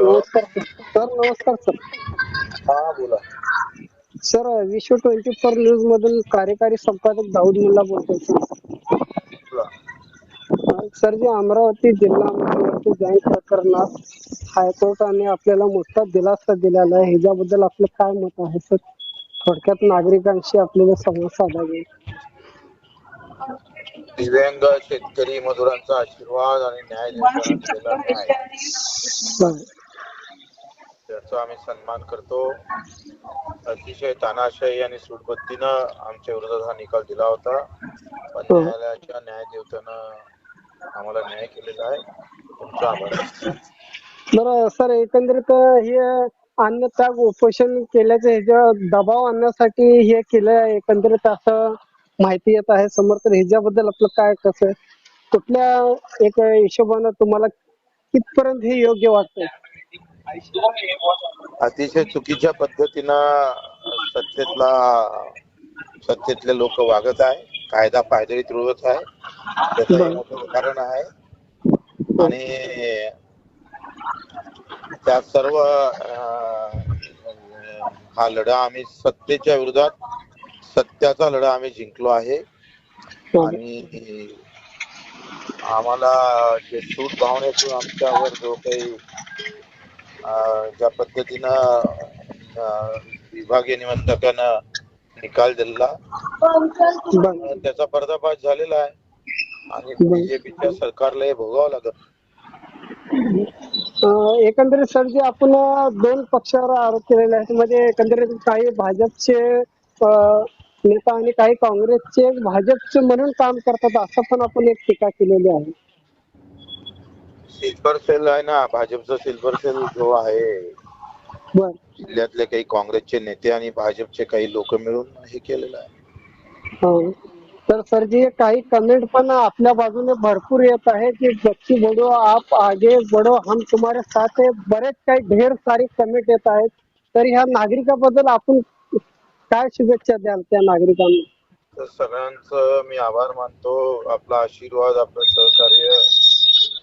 नमस्कार सर. नमस्कार सर. हा बोला. सर विश्व ट्वेंटी फोर न्यूज मधून कार्यकारी संपादक दाऊद मुल्ला बोलतोय सर. सर जे अमरावती जिल्हा मध्यवर्ती बँक प्रकरणात हायकोर्टाने आपल्याला मोठा दिलासा दिलेला आहे. ह्याच्याबद्दल आपलं काय मत आहे सर? थोडक्यात नागरिकांशी आपल्याला संवाद साधावे दिव्यांग शेतकरी मजुरांचा आशीर्वाद आणि न्याय देशाला दिलेला न्याय बरं. त्याचा आम्ही सन्मान करतो. अतिशय तानाशाही आणि सूटबत्तीनं आमच्या विरोधात हा निकाल दिला होता. पण हो. न्यायालयाच्या न्यायदेवतेनं आम्हाला न्याय केलेला आहे. तुमचा आभार बरं सर एकंदरीत हे अन्य त्याग उपोषण केल्याचं ह्याच्या दबाव आणण्यासाठी हे केलं एकंदरीत असं माहिती येत आहे समोर तर ह्याच्याबद्दल आपलं काय कसं कुठल्या एक हिशोबानं तुम्हाला कितपर्यंत हे योग्य वाटतंय? अतिशय चुकीच्या पद्धतीनं सत्तेतला सत्तेतले लोक वागत आहे कायदा पायदळीत रुळत आहे त्याचं हे. मोठं कारण आहे. आणि त्या सर्व हा लढा आम्ही सत्तेच्या विरोधात सत्याचा लढा आम्ही जिंकलो आहे. आणि आम्हाला जे सूट भावनेतून आमच्यावर जो काही ज्या पद्धतीनं विभागीय निवडणुकानं निकाल दिला बरं. त्याचा पर्दाफाश झालेला आहे. आणि बीजेपीच्या सरकारला हे भोगावं लागत एकंदरीत सर जे आपण दोन पक्षावर आरोप केलेले आहेत म्हणजे एकंदरीत काही भाजपचे नेता आणि काही काँग्रेसचे भाजपचे म्हणून काम करतात असं पण आपण एक टीका केलेली आहे. सिल्वर सेल आहे ना भाजपचा सिल्वर सेल जो आहे. बर. जिल्ह्यातले काही काँग्रेसचे नेते आणि भाजपचे काही लोक मिळून हे केलेलं आहे. हो. तर सर जी काही कमेंट पण आपल्या बाजूने भरपूर येत आहे की बच्ची बडो आप आगे बडो हम तुम्हारे साथ है. बरेच काही ढेर सारी कमेंट येत आहेत. तर ह्या नागरिकाबद्दल आपण काय शुभेच्छा द्याल त्या नागरिकांना? तर सगळ्यांचं मी आभार मानतो. आपला आशीर्वाद आपलं सहकार्य